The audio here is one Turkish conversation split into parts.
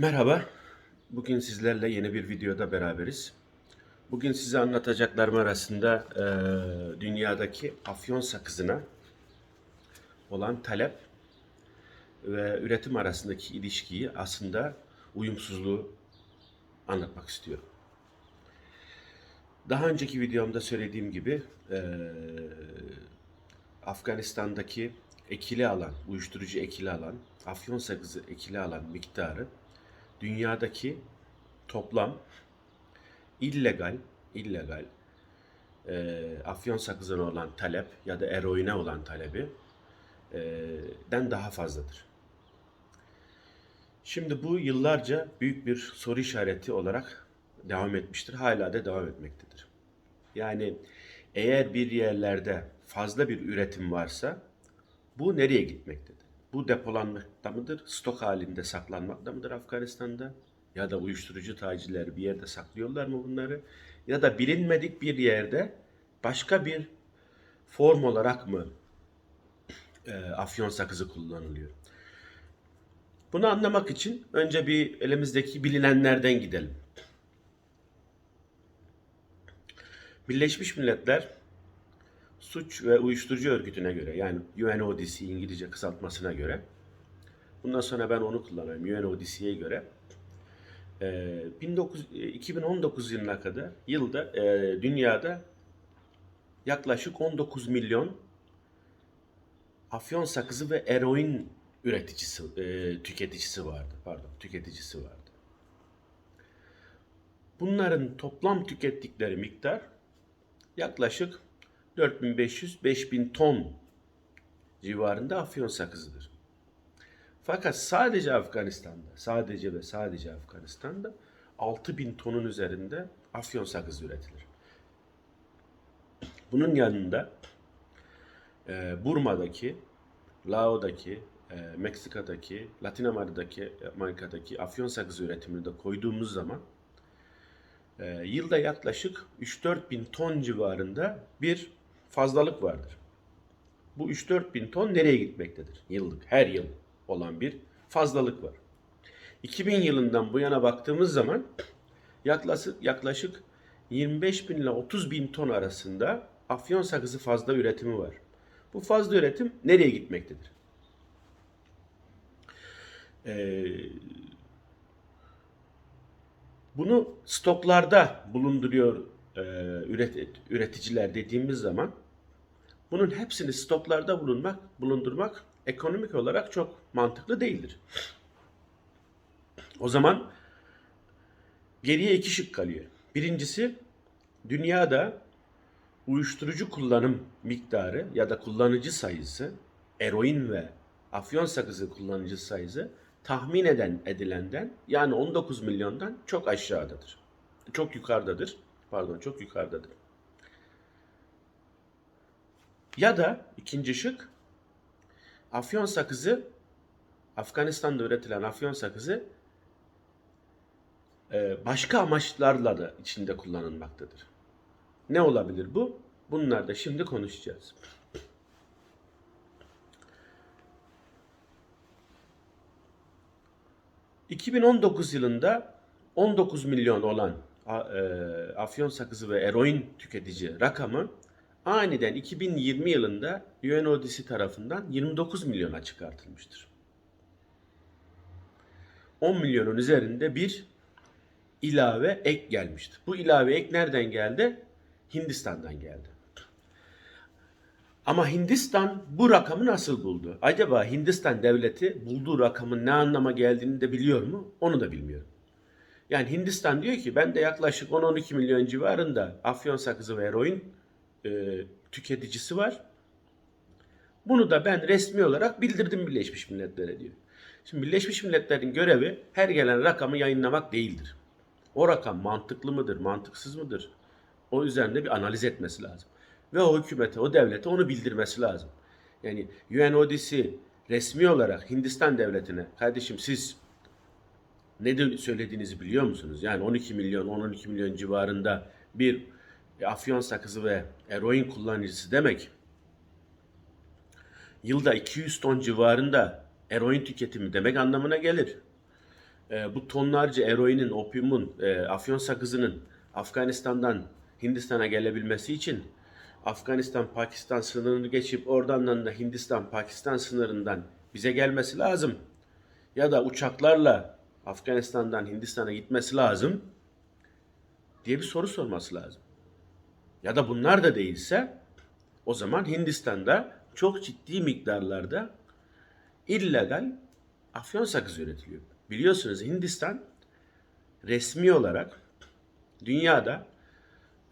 Merhaba. Bugün sizlerle yeni bir videoda beraberiz. Bugün size anlatacaklarım arasında eee, dünyadaki afyon sakızına olan talep ve üretim arasındaki ilişkiyi aslında uyumsuzluğu anlatmak istiyorum. Daha önceki videomda söylediğim gibi eee, Afganistan'daki ekili alan, uyuşturucu ekili alan, afyon sakızı ekili alan miktarı dünyadaki toplam illegal illegal e, afyon sakızına olan talep ya da eroine olan talebi e, den daha fazladır. Şimdi bu yıllarca büyük bir soru işareti olarak devam etmiştir. Hala da devam etmektedir. Yani eğer bir yerlerde fazla bir üretim varsa bu nereye gitmektedir? Bu depolanmakta mıdır? Stok halinde saklanmakta mıdır Afganistan'da? Ya da uyuşturucu tacirleri bir yerde saklıyorlar mı bunları? Ya da bilinmedik bir yerde başka bir form olarak mı e, afyon sakızı kullanılıyor? Bunu anlamak için önce bir elimizdeki bilinenlerden gidelim. Birleşmiş Milletler Suç ve Uyuşturucu Örgütü'ne göre yani UNODC İngilizce kısaltmasına göre bundan sonra ben onu kullanıyorum UNODC'ye göre e, 19, e, 2019 yılına kadar yılda e, dünyada yaklaşık 19 milyon afyon sakızı ve eroin üreticisi, e, tüketicisi vardı. Pardon, tüketicisi vardı. Bunların toplam tükettikleri miktar yaklaşık 4500-5000 ton civarında afyon sakızıdır. Fakat sadece Afganistan'da, sadece ve sadece Afganistan'da 6000 tonun üzerinde afyon sakızı üretilir. Bunun yanında e, Burma'daki, Lao'daki, e, Meksika'daki, Latin Amerika'daki, Amerika'daki afyon sakızı üretimini de koyduğumuz zaman e, yılda yaklaşık 3-4 bin ton civarında bir fazlalık vardır. Bu 3-4 bin ton nereye gitmektedir? Yıllık, her yıl olan bir fazlalık var. 2000 yılından bu yana baktığımız zaman yaklaşık, yaklaşık 25 bin ile 30 bin ton arasında afyon sakızı fazla üretimi var. Bu fazla üretim nereye gitmektedir? Ee, bunu stoklarda bulunduruyor e, üret, üreticiler dediğimiz zaman bunun hepsini stoklarda bulunmak, bulundurmak ekonomik olarak çok mantıklı değildir. O zaman geriye iki şık kalıyor. Birincisi dünyada uyuşturucu kullanım miktarı ya da kullanıcı sayısı, eroin ve afyon sakızı kullanıcı sayısı tahmin eden edilenden yani 19 milyondan çok aşağıdadır. Çok yukarıdadır. Pardon çok yukarıdadır. Ya da ikinci şık afyon sakızı Afganistan'da üretilen afyon sakızı e, başka amaçlarla da içinde kullanılmaktadır. Ne olabilir bu? Bunlar da şimdi konuşacağız. ...2019 yılında 19 milyon olan afyon sakızı ve eroin tüketici rakamı aniden 2020 yılında UNODC tarafından 29 milyona çıkartılmıştır. 10 milyonun üzerinde bir ilave ek gelmiştir. Bu ilave ek nereden geldi? Hindistan'dan geldi. Ama Hindistan bu rakamı nasıl buldu? Acaba Hindistan devleti bulduğu rakamın ne anlama geldiğini de biliyor mu? Onu da bilmiyorum. Yani Hindistan diyor ki ben de yaklaşık 10-12 milyon civarında afyon sakızı ve eroin e, tüketicisi var. Bunu da ben resmi olarak bildirdim Birleşmiş Milletler'e diyor. Şimdi Birleşmiş Milletler'in görevi her gelen rakamı yayınlamak değildir. O rakam mantıklı mıdır, mantıksız mıdır? O üzerinde bir analiz etmesi lazım. Ve o hükümete, o devlete onu bildirmesi lazım. Yani UNODC resmi olarak Hindistan devletine kardeşim siz ne söylediğinizi biliyor musunuz? Yani 12 milyon, 10-12 milyon civarında bir afyon sakızı ve eroin kullanıcısı demek yılda 200 ton civarında eroin tüketimi demek anlamına gelir. e, bu tonlarca eroinin, opiumun, e, afyon sakızının Afganistan'dan Hindistan'a gelebilmesi için Afganistan-Pakistan sınırını geçip oradan da Hindistan-Pakistan sınırından bize gelmesi lazım. Ya da uçaklarla Afganistan'dan Hindistan'a gitmesi lazım diye bir soru sorması lazım. Ya da bunlar da değilse o zaman Hindistan'da çok ciddi miktarlarda illegal afyon sakızı üretiliyor. Biliyorsunuz Hindistan resmi olarak dünyada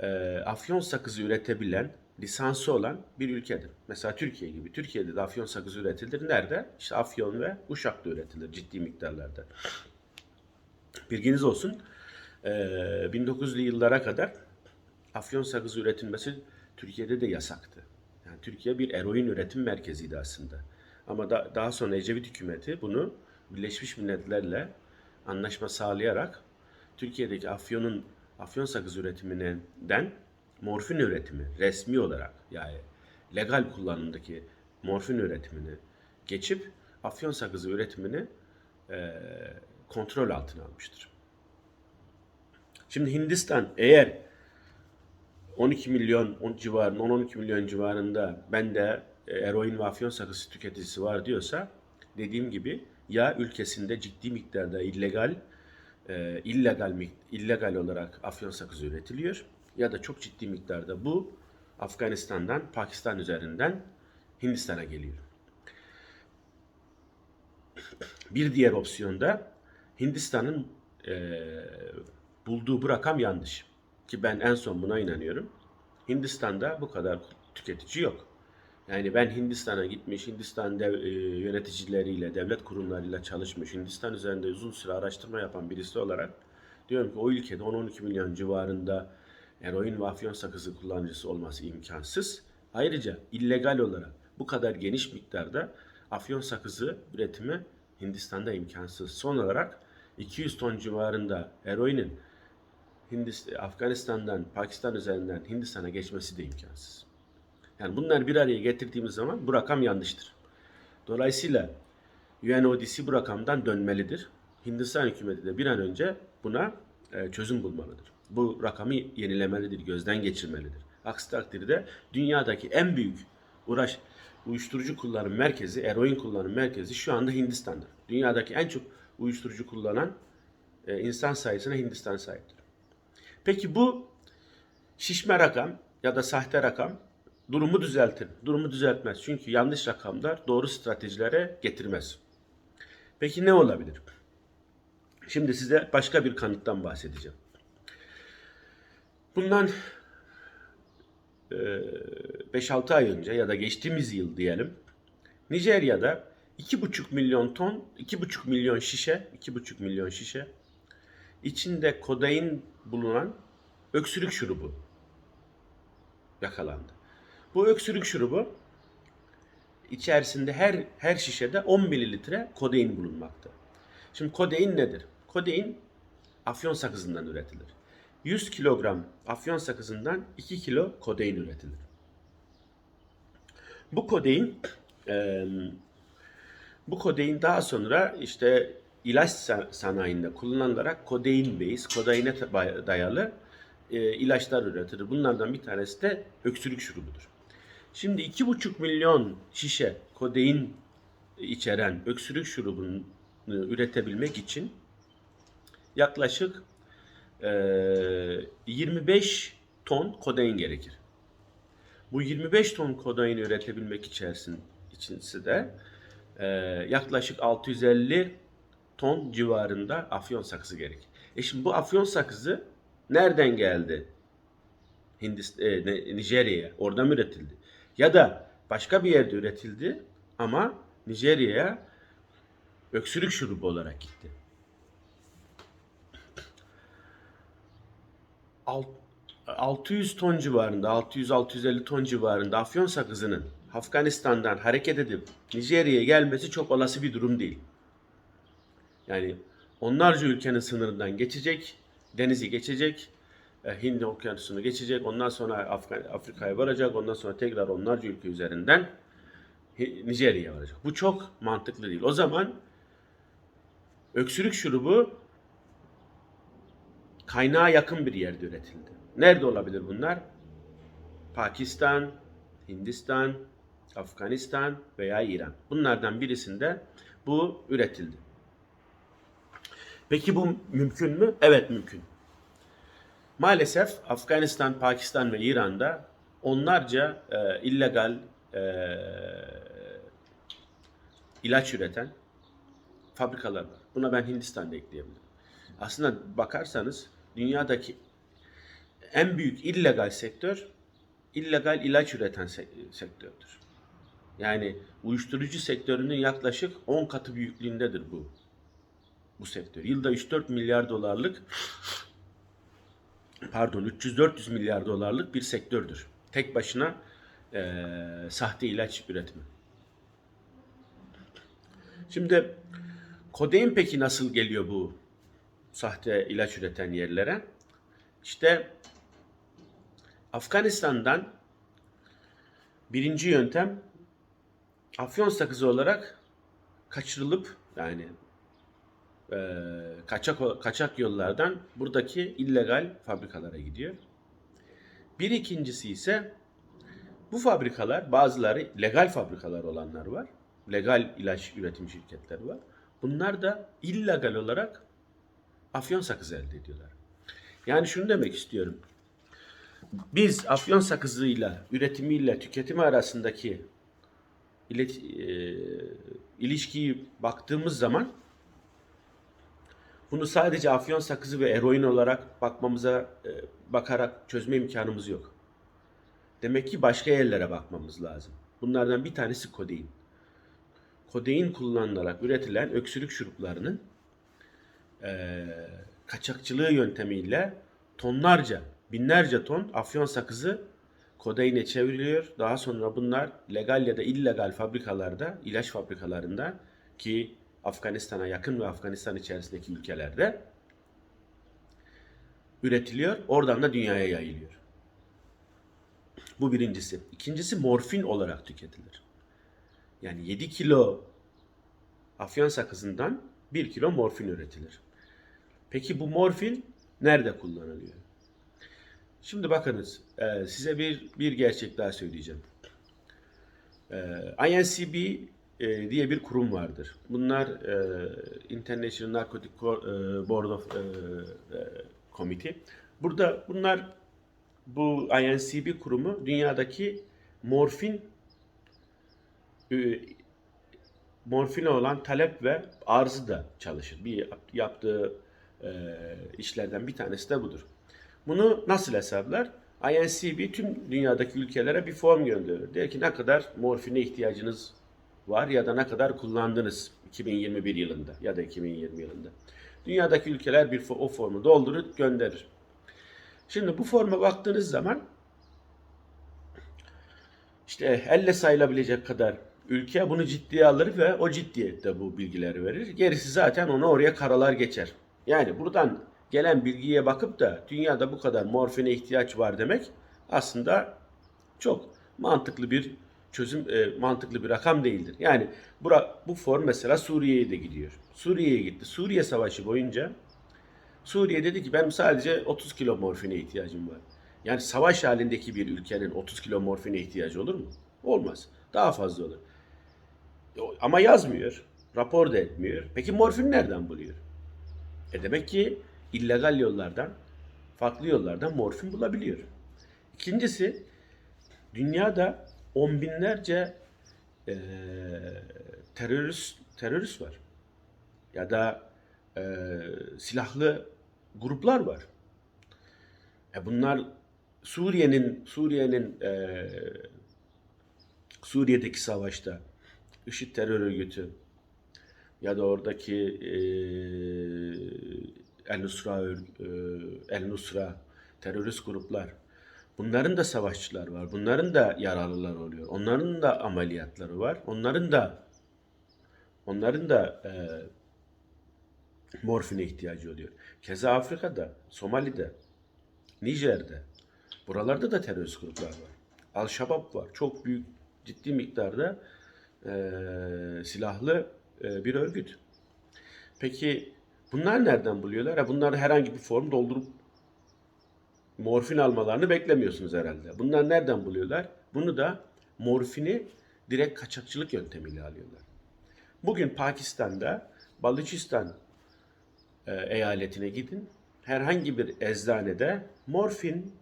e, afyon sakızı üretebilen, lisansı olan bir ülkedir. Mesela Türkiye gibi. Türkiye'de de afyon sakızı üretilir. Nerede? İşte Afyon ve Uşak'ta üretilir ciddi miktarlarda. Bilginiz olsun. E, 1900'lü yıllara kadar afyon sakızı üretilmesi Türkiye'de de yasaktı. Yani Türkiye bir eroin üretim merkeziydi aslında. Ama da, daha sonra Ecevit hükümeti bunu Birleşmiş Milletler'le anlaşma sağlayarak Türkiye'deki afyonun afyon sakız üretiminden morfin üretimi resmi olarak yani legal kullanımdaki morfin üretimini geçip afyon sakızı üretimini eee, kontrol altına almıştır. Şimdi Hindistan eğer 12 milyon on civarında 10-12 milyon civarında bende e, eroin ve afyon sakızı tüketicisi var diyorsa dediğim gibi ya ülkesinde ciddi miktarda illegal e, illegal illegal olarak afyon sakızı üretiliyor ya da çok ciddi miktarda bu Afganistan'dan Pakistan üzerinden Hindistan'a geliyor. Bir diğer opsiyonda Hindistan'ın e, bulduğu bu rakam yanlış. Ki ben en son buna inanıyorum. Hindistan'da bu kadar tüketici yok. Yani ben Hindistan'a gitmiş, Hindistan dev, e, yöneticileriyle, devlet kurumlarıyla çalışmış, Hindistan üzerinde uzun süre araştırma yapan birisi olarak diyorum ki o ülkede 10-12 milyon civarında eroin ve afyon sakızı kullanıcısı olması imkansız. Ayrıca illegal olarak bu kadar geniş miktarda afyon sakızı üretimi Hindistan'da imkansız. Son olarak 200 ton civarında eroinin Hindistan, Afganistan'dan, Pakistan üzerinden Hindistan'a geçmesi de imkansız. Yani bunları bir araya getirdiğimiz zaman bu rakam yanlıştır. Dolayısıyla UNODC bu rakamdan dönmelidir. Hindistan hükümeti de bir an önce buna e, çözüm bulmalıdır. Bu rakamı yenilemelidir, gözden geçirmelidir. Aksi takdirde dünyadaki en büyük uğraş uyuşturucu kullanım merkezi, eroin kullanım merkezi şu anda Hindistan'dır. Dünyadaki en çok uyuşturucu kullanan e, insan sayısına Hindistan sahiptir. Peki bu şişme rakam ya da sahte rakam durumu düzeltir. Durumu düzeltmez. Çünkü yanlış rakamlar doğru stratejilere getirmez. Peki ne olabilir? Şimdi size başka bir kanıttan bahsedeceğim. Bundan e, 5-6 ay önce ya da geçtiğimiz yıl diyelim Nijerya'da 2,5 milyon ton, 2,5 milyon şişe, 2,5 milyon şişe içinde kodein bulunan öksürük şurubu yakalandı. Bu öksürük şurubu içerisinde her her şişede 10 mililitre kodein bulunmakta. Şimdi kodein nedir? Kodein afyon sakızından üretilir. 100 kilogram afyon sakızından 2 kilo kodein üretilir. Bu kodein bu kodein daha sonra işte ilaç sa- sanayinde kullanılarak kodein base, kodeine dayalı e, ilaçlar üretilir. Bunlardan bir tanesi de öksürük şurubudur. Şimdi 2,5 milyon şişe kodein içeren öksürük şurubunu üretebilmek için yaklaşık e, 25 ton kodein gerekir. Bu 25 ton kodein üretebilmek içerisin, içinsi de e, yaklaşık 650 ton civarında afyon sakızı gerekir. E şimdi bu afyon sakızı nereden geldi? Hindistan, e, Nijerya'ya. Orada mı üretildi? Ya da başka bir yerde üretildi ama Nijerya'ya öksürük şurubu olarak gitti. Alt- 600 ton civarında, 600-650 ton civarında afyon sakızının Afganistan'dan hareket edip Nijerya'ya gelmesi çok olası bir durum değil. Yani onlarca ülkenin sınırından geçecek, denizi geçecek, e, Hint okyanusunu geçecek, ondan sonra Afrika'ya varacak, ondan sonra tekrar onlarca ülke üzerinden Nijerya'ya varacak. Bu çok mantıklı değil. O zaman öksürük şurubu kaynağa yakın bir yerde üretildi. Nerede olabilir bunlar? Pakistan, Hindistan, Afganistan veya İran. Bunlardan birisinde bu üretildi. Peki bu mümkün mü? Evet mümkün. Maalesef Afganistan, Pakistan ve İran'da onlarca e, illegal e, ilaç üreten fabrikalar var. Buna ben Hindistan'da ekleyebilirim. Aslında bakarsanız dünyadaki en büyük illegal sektör illegal ilaç üreten sek- sektördür. Yani uyuşturucu sektörünün yaklaşık 10 katı büyüklüğündedir bu bu sektör. Yılda 3-4 milyar dolarlık pardon 300-400 milyar dolarlık bir sektördür. Tek başına eee, sahte ilaç üretimi. Şimdi kodein peki nasıl geliyor bu sahte ilaç üreten yerlere? İşte Afganistan'dan birinci yöntem afyon sakızı olarak kaçırılıp yani eee, kaçak kaçak yollardan buradaki illegal fabrikalara gidiyor. Bir ikincisi ise bu fabrikalar bazıları legal fabrikalar olanlar var. Legal ilaç üretim şirketleri var. Bunlar da illegal olarak afyon sakızı elde ediyorlar. Yani şunu demek istiyorum. Biz afyon sakızıyla üretimiyle tüketimi arasındaki ilet, e, ilişkiyi baktığımız zaman bunu sadece afyon sakızı ve eroin olarak bakmamıza e, bakarak çözme imkanımız yok. Demek ki başka yerlere bakmamız lazım. Bunlardan bir tanesi kodein. Kodein kullanılarak üretilen öksürük şuruplarının eee, kaçakçılığı yöntemiyle tonlarca, binlerce ton afyon sakızı kodeine çevriliyor. Daha sonra bunlar legal ya da illegal fabrikalarda, ilaç fabrikalarında ki Afganistan'a yakın ve Afganistan içerisindeki ülkelerde üretiliyor. Oradan da dünyaya yayılıyor. Bu birincisi. İkincisi morfin olarak tüketilir. Yani 7 kilo afyon sakızından 1 kilo morfin üretilir. Peki bu morfin nerede kullanılıyor? Şimdi bakınız e, size bir bir gerçek daha söyleyeceğim. E, INCB e, diye bir kurum vardır. Bunlar e, International Narcotic Co- Board of Committee. Burada bunlar bu INCB kurumu dünyadaki morfin morfine olan talep ve arzı da çalışır. Bir yap- yaptığı işlerden bir tanesi de budur. Bunu nasıl hesaplar? INCB tüm dünyadaki ülkelere bir form gönderiyor. Der ki ne kadar morfine ihtiyacınız var ya da ne kadar kullandınız 2021 yılında ya da 2020 yılında. Dünyadaki ülkeler bir o formu doldurur gönderir. Şimdi bu forma baktığınız zaman işte elle sayılabilecek kadar ülke bunu ciddiye alır ve o ciddiyette bu bilgileri verir. Gerisi zaten onu oraya karalar geçer. Yani buradan gelen bilgiye bakıp da dünyada bu kadar morfine ihtiyaç var demek aslında çok mantıklı bir çözüm, e, mantıklı bir rakam değildir. Yani bura, bu form mesela Suriye'ye de gidiyor. Suriye'ye gitti. Suriye Savaşı boyunca Suriye dedi ki benim sadece 30 kilo morfine ihtiyacım var. Yani savaş halindeki bir ülkenin 30 kilo morfine ihtiyacı olur mu? Olmaz. Daha fazla olur. O- Ama yazmıyor. Rapor da etmiyor. Peki morfin nereden buluyor? E demek ki illegal yollardan, farklı yollardan morfin bulabiliyor. İkincisi, dünyada on binlerce eee, terörist terörist var. Ya da eee, silahlı gruplar var. E bunlar Suriye'nin Suriye'nin eee, Suriye'deki savaşta IŞİD terör örgütü ya da oradaki eee El Nusra eee, El Nusra terörist gruplar bunların da savaşçılar var. Bunların da yaralılar oluyor. Onların da ameliyatları var. Onların da onların da eee morfine ihtiyacı oluyor. Keza Afrika'da, Somali'de, Nijer'de, buralarda da terörist gruplar var. Al-Şabab var. Çok büyük, ciddi miktarda eee, silahlı eee, bir örgüt. Peki bunlar nereden buluyorlar? Ha, bunlar herhangi bir form doldurup morfin almalarını beklemiyorsunuz herhalde. Bunlar nereden buluyorlar? Bunu da morfini direkt kaçakçılık yöntemiyle alıyorlar. Bugün Pakistan'da Balıçistan e, eyaletine gidin. Herhangi bir eczanede morfin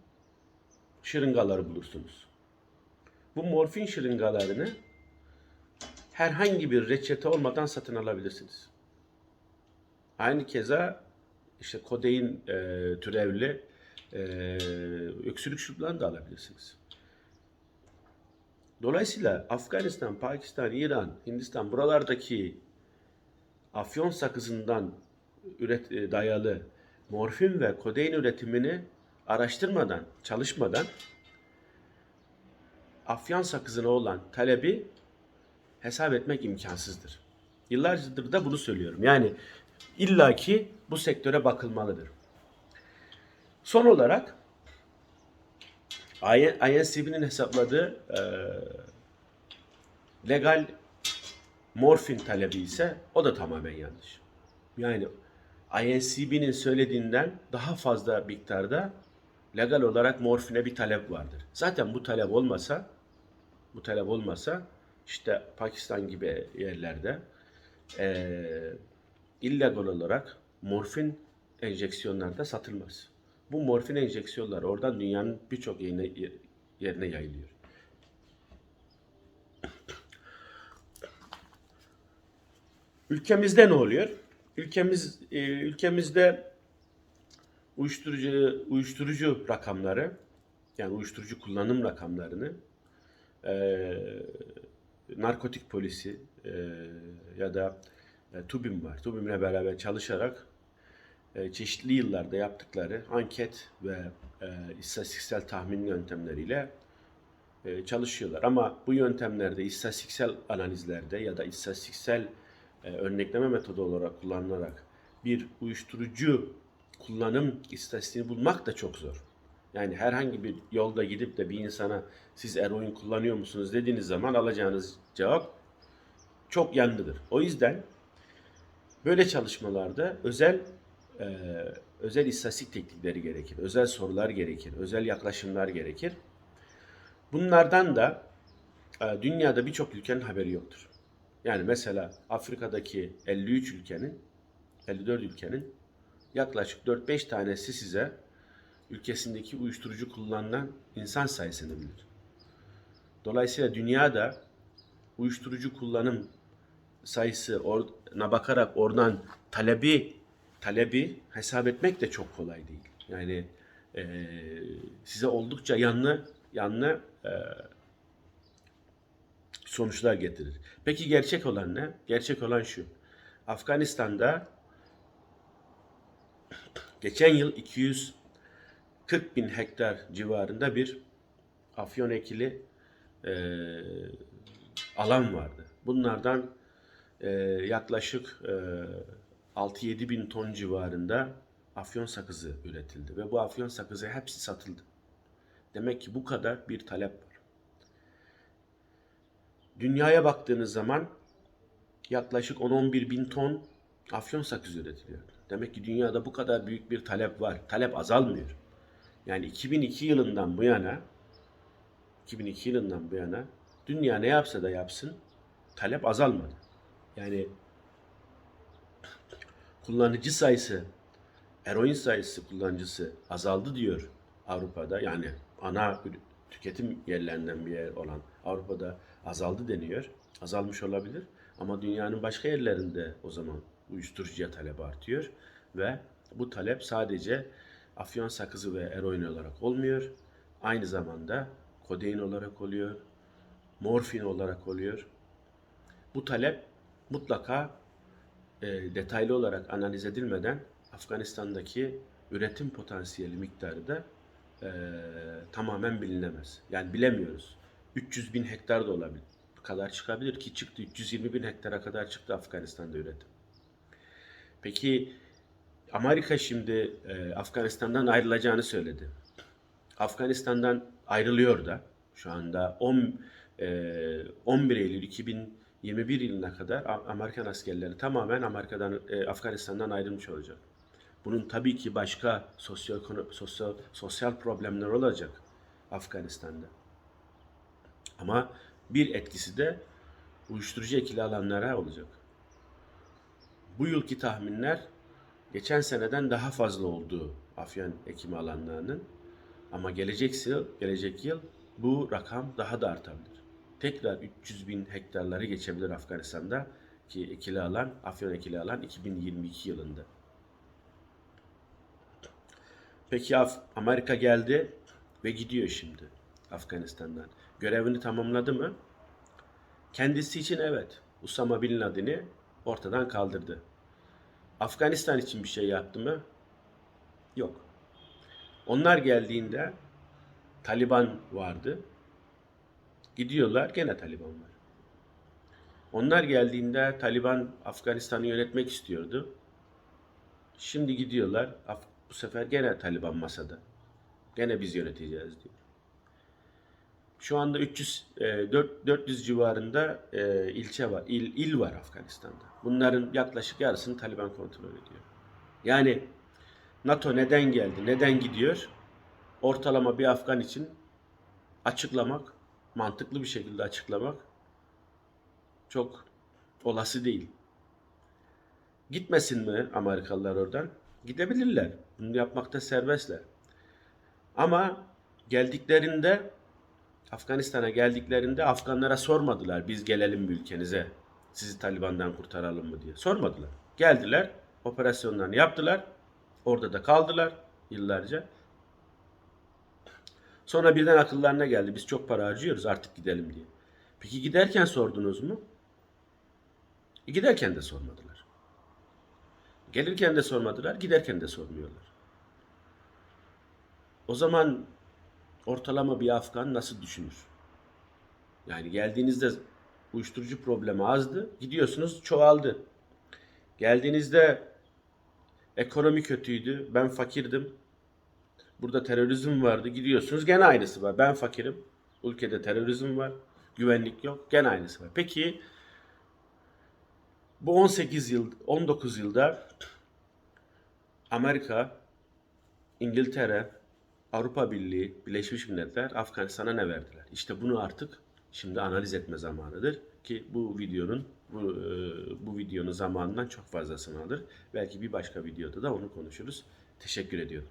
şırıngaları bulursunuz. Bu morfin şırıngalarını herhangi bir reçete olmadan satın alabilirsiniz. Aynı keza işte kodein e, türevli e, öksürük şuruplarını da alabilirsiniz. Dolayısıyla Afganistan, Pakistan, İran, Hindistan buralardaki afyon sakızından üret, e, dayalı morfin ve kodein üretimini araştırmadan, çalışmadan afyon sakızına olan talebi hesap etmek imkansızdır. Yıllardır da bunu söylüyorum. Yani illaki bu sektöre bakılmalıdır. Son olarak INCB'nin hesapladığı e, legal morfin talebi ise o da tamamen yanlış. Yani INCB'nin söylediğinden daha fazla miktarda legal olarak morfine bir talep vardır. Zaten bu talep olmasa bu talep olmasa işte Pakistan gibi yerlerde e, illegal olarak morfin enjeksiyonlarda satılmaz. Bu morfin enjeksiyonlar oradan dünyanın birçok yerine, yerine yayılıyor. Ülkemizde ne oluyor? Ülkemiz e, ülkemizde uyuşturucu uyuşturucu rakamları yani uyuşturucu kullanım rakamlarını e, narkotik polisi e, ya da e, TÜBİM var. TÜBİM'le beraber çalışarak e, çeşitli yıllarda yaptıkları anket ve e, istatistiksel tahmin yöntemleriyle çalışıyorlar. Ama bu yöntemlerde istatistiksel analizlerde ya da istatistiksel örnekleme metodu olarak kullanılarak bir uyuşturucu kullanım istatistiğini bulmak da çok zor. Yani herhangi bir yolda gidip de bir insana siz eroin kullanıyor musunuz dediğiniz zaman alacağınız cevap çok yanlıdır. O yüzden böyle çalışmalarda özel e, özel istatistik teknikleri gerekir, özel sorular gerekir, özel yaklaşımlar gerekir. Bunlardan da e, dünyada birçok ülkenin haberi yoktur. Yani mesela Afrika'daki 53 ülkenin, 54 ülkenin yaklaşık 4-5 tanesi size ülkesindeki uyuşturucu kullanılan insan sayısını bilir. Dolayısıyla dünyada uyuşturucu kullanım sayısı ona bakarak oradan talebi talebi hesap etmek de çok kolay değil. Yani e, size oldukça yanlı yanlı e, sonuçlar getirir. Peki gerçek olan ne? Gerçek olan şu. Afganistan'da geçen yıl 240 bin hektar civarında bir afyon ekili e, alan vardı. Bunlardan e, yaklaşık e, 6-7 bin ton civarında afyon sakızı üretildi ve bu afyon sakızı hepsi satıldı. Demek ki bu kadar bir talep var. Dünyaya baktığınız zaman yaklaşık 10-11 bin ton afyon sakızı üretiliyor. Demek ki dünyada bu kadar büyük bir talep var. Talep azalmıyor. Yani 2002 yılından bu yana 2002 yılından bu yana dünya ne yapsa da yapsın talep azalmadı. Yani kullanıcı sayısı, eroin sayısı kullanıcısı azaldı diyor Avrupa'da. Yani ana tüketim yerlerinden bir yer olan Avrupa'da azaldı deniyor. Azalmış olabilir. Ama dünyanın başka yerlerinde o zaman uyuşturucuya talep artıyor. Ve bu talep sadece afyon sakızı ve eroin olarak olmuyor. Aynı zamanda kodein olarak oluyor. Morfin olarak oluyor. Bu talep mutlaka e, detaylı olarak analiz edilmeden Afganistan'daki üretim potansiyeli miktarı da e, tamamen bilinemez. Yani bilemiyoruz. 300 bin hektar da olabilir. Kadar çıkabilir ki çıktı. 320 bin hektara kadar çıktı Afganistan'da üretim. Peki Amerika şimdi e, Afganistan'dan ayrılacağını söyledi. Afganistan'dan ayrılıyor da şu anda 10 e, 11 Eylül 21 yılına kadar Amerikan askerleri tamamen Amerika'dan e, Afganistan'dan ayrılmış olacak. Bunun tabii ki başka sosyal sosyal sosyal problemler olacak Afganistan'da. Ama bir etkisi de uyuşturucu ekili alanlara olacak. Bu yılki tahminler geçen seneden daha fazla olduğu afyon ekimi alanlarının ama gelecek yıl, gelecek yıl bu rakam daha da artabilir. Tekrar 300 bin hektarları geçebilir Afganistan'da ki ekili alan, afyon ekili alan 2022 yılında. Peki Af- Amerika geldi ve gidiyor şimdi Afganistan'dan. Görevini tamamladı mı? Kendisi için evet. Usama Bin Laden'i ortadan kaldırdı. Afganistan için bir şey yaptı mı? Yok. Onlar geldiğinde Taliban vardı. Gidiyorlar gene Taliban var. Onlar geldiğinde Taliban Afganistan'ı yönetmek istiyordu. Şimdi gidiyorlar. Bu sefer gene Taliban masada. Gene biz yöneteceğiz diyor. Şu anda 300 e, 4 400 civarında e, ilçe var, il il var Afganistan'da. Bunların yaklaşık yarısını Taliban kontrol ediyor. Yani NATO neden geldi, neden gidiyor? Ortalama bir Afgan için açıklamak, mantıklı bir şekilde açıklamak çok olası değil. Gitmesin mi Amerikalılar oradan? Gidebilirler. Bunu yapmakta serbestler. Ama geldiklerinde Afganistan'a geldiklerinde Afganlara sormadılar biz gelelim mi ülkenize sizi Taliban'dan kurtaralım mı diye. Sormadılar. Geldiler, operasyonlarını yaptılar. Orada da kaldılar yıllarca. Sonra birden akıllarına geldi biz çok para harcıyoruz artık gidelim diye. Peki giderken sordunuz mu? E, giderken de sormadılar. Gelirken de sormadılar, giderken de sormuyorlar. O zaman ortalama bir Afgan nasıl düşünür? Yani geldiğinizde uyuşturucu problemi azdı, gidiyorsunuz çoğaldı. Geldiğinizde ekonomi kötüydü, ben fakirdim. Burada terörizm vardı, gidiyorsunuz gene aynısı var. Ben fakirim, ülkede terörizm var, güvenlik yok, gene aynısı var. Peki bu 18 yıl, 19 yılda Amerika, İngiltere, Avrupa Birliği, Birleşmiş Milletler Afganistan'a ne verdiler? İşte bunu artık şimdi analiz etme zamanıdır ki bu videonun bu, e, bu videonun zamanından çok fazlasını alır. Belki bir başka videoda da onu konuşuruz. Teşekkür ediyorum.